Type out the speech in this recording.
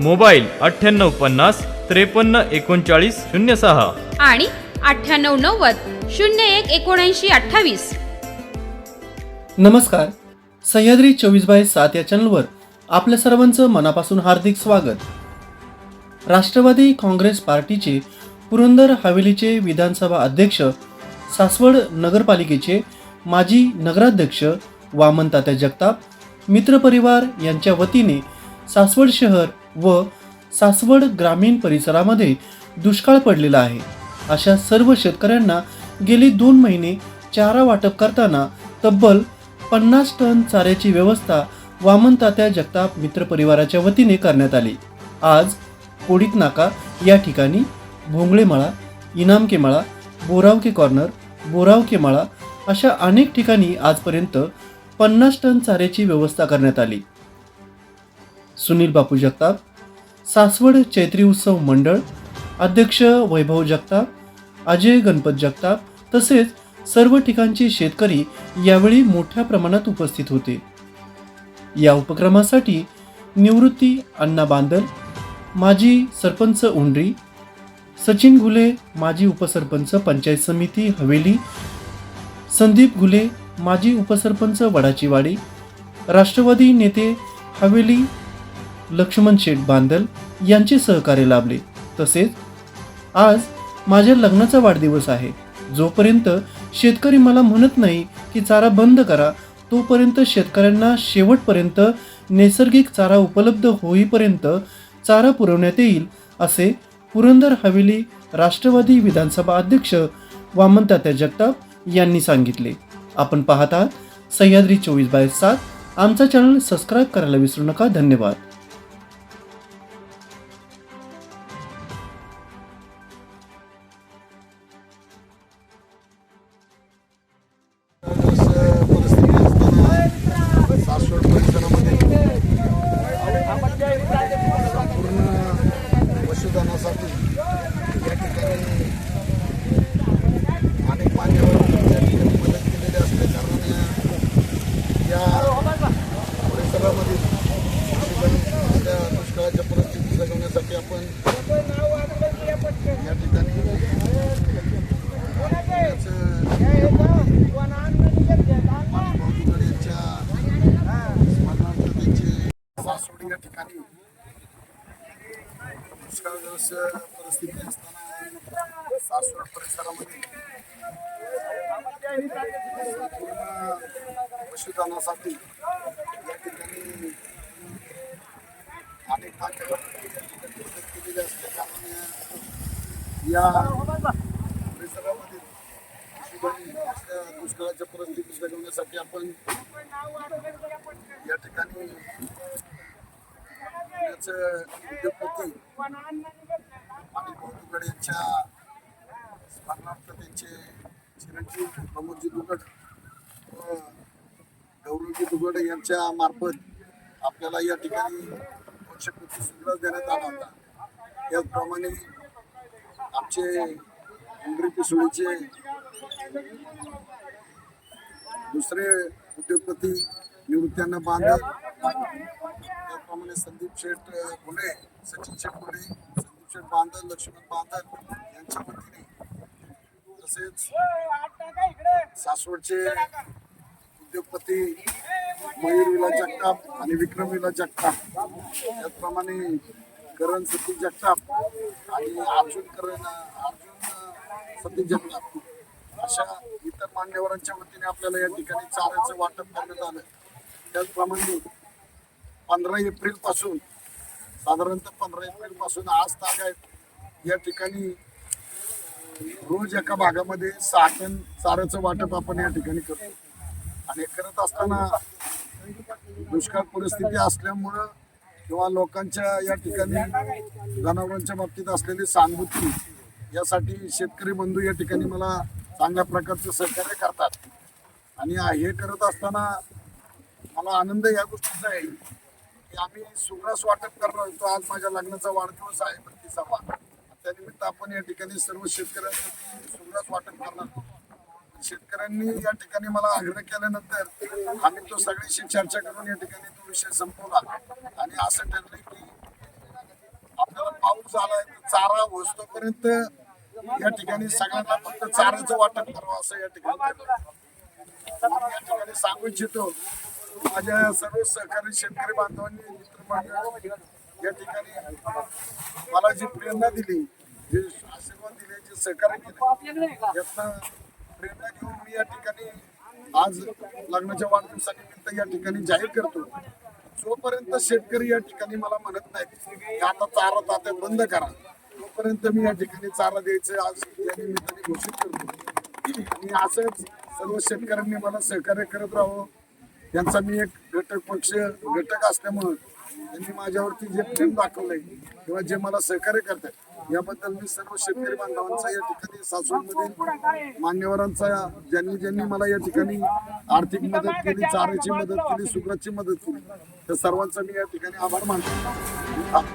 Mobile अठ्ठ्याण्णव पन्नास त्रेपन्न एकोणचाळीस शून्य सहा. आणि अठ्ठ्याण्णव नव्वद शून्य एक एकोणऐंशी अठ्ठावीस. नमस्कार. सह्याद्री चोवीस बाय सात या चॅनलवर आपल्या सर्वांचं मनापासून हार्दिक स्वागत. राष्ट्रवादी काँग्रेस पार्टीचे पुरंदर हवेलीचे विधानसभा अध्यक्ष सासवड नगरपालिकेचे माजी नगराध्यक्ष वामन तात्या जगताप मित्रपरिवार यांच्या वतीने सासवड शहर व सासवड ग्रामीण परिसरामध्ये दुष्काळ पडलेला आहे. अशा सर्व शेतकऱ्यांना गेली दोन महिने चारा वाटप करताना तब्बल पन्नास टन चाऱ्याची व्यवस्था वामन तात्या जगताप मित्र परिवाराच्या वतीने करण्यात आली. आज कोडीत नाका या ठिकाणी भोंगळेमाळा इनामके माळा बोरावके कॉर्नर बोरावके माळा अशा अनेक ठिकाणी आजपर्यंत पन्नास टन चाऱ्याची व्यवस्था करण्यात आली. सुनील बापू जगताप सासवड चैत्री उत्सव मंडळ अध्यक्ष वैभव जगताप अजय गणपत जगताप तसेच सर्व ठिकाणचे शेतकरी यावेळी मोठ्या प्रमाणात उपस्थित होते. या उपक्रमासाठी निवृत्ती अण्णा बांदल माजी सरपंच उंडरी सचिन घुले माजी उपसरपंच पंचायत समिती हवेली संदीप घुले माजी उपसरपंच वडाचीवाडी राष्ट्रवादी नेते हवेली लक्ष्मण शेठ बांदल यांचे सहकार्य लाभले. तसेच आज माझ्या लग्नाचा वाढदिवस आहे. जोपर्यंत शेतकरी मला म्हणत नाही की चारा बंद करा तोपर्यंत शेतकऱ्यांना शेवटपर्यंत नैसर्गिक चारा उपलब्ध होईपर्यंत चारा पुरवण्यात येईल असे पुरंदर हवेली राष्ट्रवादी विधानसभा अध्यक्ष वामनतात्या जगताप यांनी सांगितले. आपण पाहता सह्याद्री चोवीस बाय सात. आमचा चॅनल सबस्क्राईब करायला विसरू नका. धन्यवाद. दुष्काळग्रस्त परिस्थिती असताना सासवड परिसरामध्ये पूर्ण पशुधनासाठी या ठिकाणी अनेक मान्यवरांनी या ठिकाणी मदत केलेली असल्या कारणाने या परिसरामध्ये पशुधन असल्या दुष्काळाच्या परिस्थिती जगवण्यासाठी आपण या ठिकाणी पुण्याचं उद्योगपती आणि दुगड यांच्या स्मरणार्थ त्यांचे चिरंजीव प्रमोदजी दुगड व गौरवजी दुगड यांच्या मार्फत आपल्याला या ठिकाणी दोनशे सुविधा देण्यात आला होता. याचप्रमाणे आमचे उमरी पिसोळीचे दुसरे उद्योगपती निवृत्त्यांना बांधत त्याप्रमाणे संदीप शेठ फुले सचिन शेठ फुले संदीप शेठ बांधर लक्ष्मण बांधर यांच्या वतीने तसेच सासवडचे उद्योगपती मयूर विला जगताप आणि विक्रम विला जगताप. त्याचप्रमाणे करण सतीश जगताप आणि अर्जुन करण अर्जुन सतीश जगताप. अशा इतर मान्यवरांच्या वतीने आपल्याला या ठिकाणी चाऱ्याचं वाटप करण्यात आलं. त्याचप्रमाणे पंधरा एप्रिलपासून साधारणतः पंधरा एप्रिलपासून आज तागायत या ठिकाणी रोज एका भागामध्ये सहा टन चाऱ्याचं वाटप आपण या ठिकाणी करतो. आणि हे करत असताना दुष्काळ परिस्थिती असल्यामुळं किंवा लोकांच्या या ठिकाणी जनावरांच्या बाबतीत असलेली सांगुती यासाठी शेतकरी बंधू या ठिकाणी मला चांगल्या प्रकारचं सहकार्य करतात. आणि हे करत असताना मला आनंद या गोष्टीचा आहे. आम्ही सुग्रास वाटप करणार होतो. आज माझ्या लग्नाचा वाढदिवस आहे बत्तीसावा त्यानिमित्त आपण या ठिकाणी सर्व शेतकऱ्यांसाठी सुग्रास वाटप करणार शेतकऱ्यांनी या ठिकाणी मला आग्रह केल्यानंतर आम्ही तो सगळ्याशी चर्चा करून या ठिकाणी तो विषय संपवला. आणि असं ठरलं की आपल्याला पाऊस झालाय चारा वस्तूपर्यंत या ठिकाणी सगळ्यांना फक्त चाऱ्याचं वाटप करावं असं या ठिकाणी या ठिकाणी सांगू इच्छितो माझ्या सर्व सहकारी शेतकरी बांधवांनी मित्रमंडळ या ठिकाणी मला जी प्रेरणा दिली जे आशीर्वाद दिले जे सहकार्य केले यातनं प्रेरणा घेऊन मी या ठिकाणी आज लग्नाच्या वाढदिवसानिमित्त या ठिकाणी जाहीर करतो. जोपर्यंत शेतकरी या ठिकाणी मला म्हणत नाहीत की आता चारा तात्या बंद करा तोपर्यंत मी या ठिकाणी चारा द्यायचं आज या निमित्ताने घोषित करतो. आणि असंच सर्व शेतकऱ्यांनी मला सहकार्य करत राहावं. त्यांचा मी एक घटक पक्ष घटक असल्यामुळं त्यांनी माझ्यावरती जे प्रेम दाखवलंय किंवा जे मला सहकार्य करतात याबद्दल मी सर्व शेतकरी बांधवांचा या ठिकाणी सासूरमध्ये मान्यवरांचा ज्यांनी ज्यांनी मला या ठिकाणी आर्थिक मदत केली चाऱ्याची मदत केली सुग्राची मदत केली त्या सर्वांचा मी या ठिकाणी आभार मानतो.